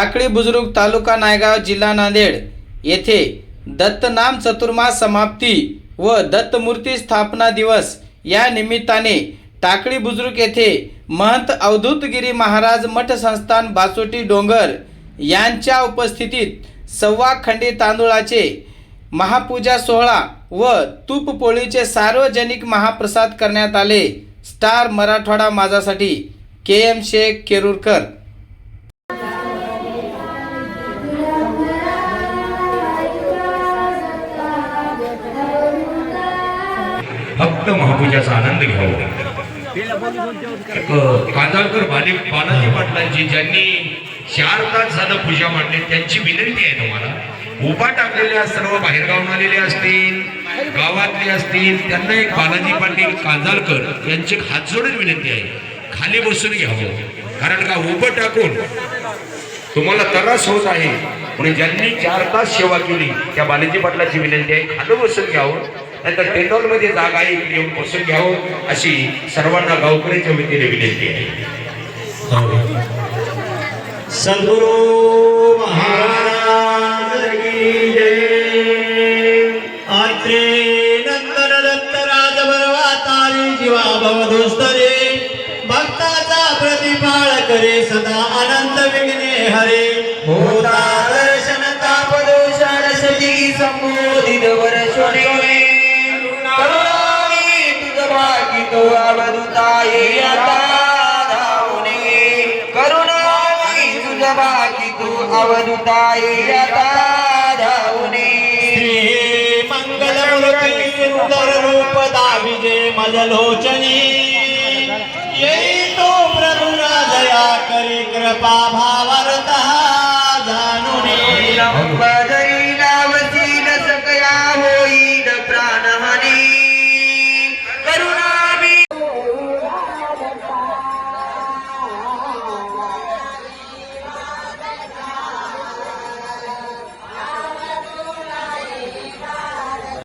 टाकळी बुजुर्ग तालुका नायगाव जिल्हा नांदेड येथे दत्तनाम चतुर्मास समाप्ती व दत्तमूर्ती स्थापना दिवस या निमित्ताने टाकळी बुजुर्ग येथे महंत अवधूतगिरी महाराज मठ संस्थान बासोटी डोंगर यांच्या उपस्थितीत सव्वा खंडी तांदूळाचे महापूजा सोहळा व तूपपोळीचे सार्वजनिक महाप्रसाद करण्यात आले. स्टार मराठवाडा माझासाठी के एम शेख केरूरकर. फक्त महापूजाचा आनंद घ्यावा. कांदाळकर बाले बालाजी पाटलांची ज्यांनी चार तास झालं पूजा मांडली त्यांची विनंती आहे तुम्हाला. उभा टाकलेल्या सर्व बाहेरगावून आलेले असतील गावातले असतील त्यांना एक बालाजी पाटील कांदळकर यांची हात जोडून विनंती आहे. खाली बसून घ्यावं. कारण का उभं टाकून तुम्हाला त्रास होत आहे. म्हणून ज्यांनी चार तास सेवा केली त्या बालाजी पाटलाची विनंती आहे खाली बसून घ्यावं. नाहीतर टेंडॉलमध्ये जागा आहे इकडे येऊन बसून घ्यावं अशी सर्वांना गावकऱ्याच्या वतीने विनंती आहे. सद्गुरु महाराज की जय। आत्रे नंदन दत्त तारी जीवा भक्ताचा प्रतिपाळ करे सदा अनंत विघ्ने हरे। होता दर्शन तापदोषार सजी संबोधित वर करुणावी तो अवधुताये धावणे करुणा तुझबा की तू अवधुताये धावणे सुंदर रूप दाविजे मजलोचनी यही दया करी कृपा भावार्थ जानुनी